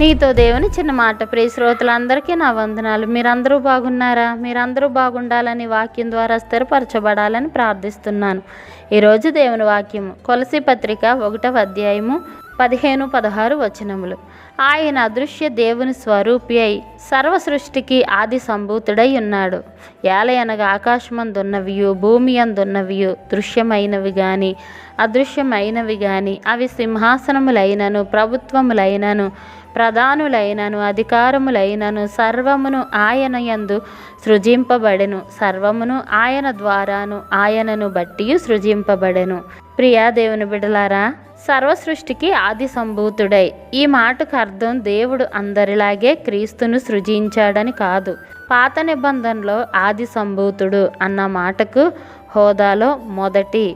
నీతో దేవుని చిన్న మాట. ప్రియ శ్రోతలందరికీ నా వందనాలు. మీరందరూ బాగున్నారా? మీరందరూ బాగుండాలని వాక్యం ద్వారా స్థిరపరచబడాలని ప్రార్థిస్తున్నాను. ఈరోజు దేవుని వాక్యము కొలసి పత్రిక ఒకటవ అధ్యాయము పదిహేను పదహారు వచనములు. ఆయన అదృశ్య దేవుని స్వరూపి అయి సర్వ సృష్టికి ఆది సంభూతుడై ఉన్నాడు. ఏలయనగా ఆకాశమందున్నవియు భూమి అందున్నవియు దృశ్యమైనవి గాని అదృశ్యమైనవి గాని అవి సింహాసనములైనను ప్రభుత్వములైనను ప్రధానులైనను అధికారములైనను సర్వమును ఆయన యందు సృజింపబడెను సర్వమును ఆయన ద్వారాను ఆయనను బట్టి సృజింపబడెను. ప్రియా దేవుని బిడలారా సర్వ సృష్టికి ఆది సంభూతుడై ఈ మాటకు అర్థం దేవుడు అందరిలాగే క్రీస్తును సృజించాడని కాదు. పాత నిబంధనలో ఆది సంభూతుడు అన్న మాటకు హోదాలో మొదటి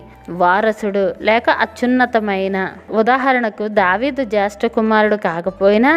వారసుడు లేక అత్యున్నతమైన ఉదాహరణకు దావీదు జ్యేష్ఠ కుమారుడు కాకపోయినా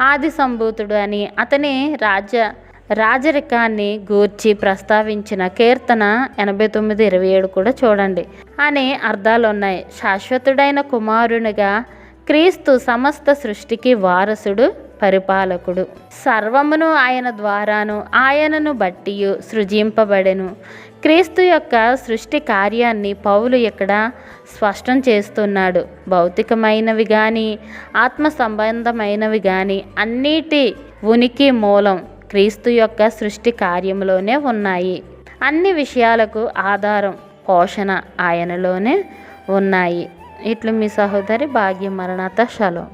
ఆది సంభూతుడు అని అతని రాజ్య రాజరికాన్ని గూర్చి ప్రస్తావించిన కీర్తన ఎనభై తొమ్మిది ఇరవై ఏడు కూడా చూడండి. అనే అర్థాలు ఉన్నాయి శాశ్వతుడైన కుమారునిగా క్రీస్తు సమస్త సృష్టికి వారసుడు పరిపాలకుడు. సర్వమును ఆయన ద్వారాను ఆయనను బట్టి సృజింపబడెను. క్రీస్తు యొక్క సృష్టి కార్యాన్ని పౌలు ఇక్కడ స్పష్టం చేస్తున్నాడు. భౌతికమైనవి కానీ ఆత్మ సంబంధమైనవి కానీ అన్నిటి ఉనికి మూలం క్రీస్తు యొక్క సృష్టి కార్యంలోనే ఉన్నాయి. అన్ని విషయాలకు ఆధారం పోషణ ఆయనలోనే ఉన్నాయి. ఇట్లు మీ సహోదరి భాగ్య మరణత శలో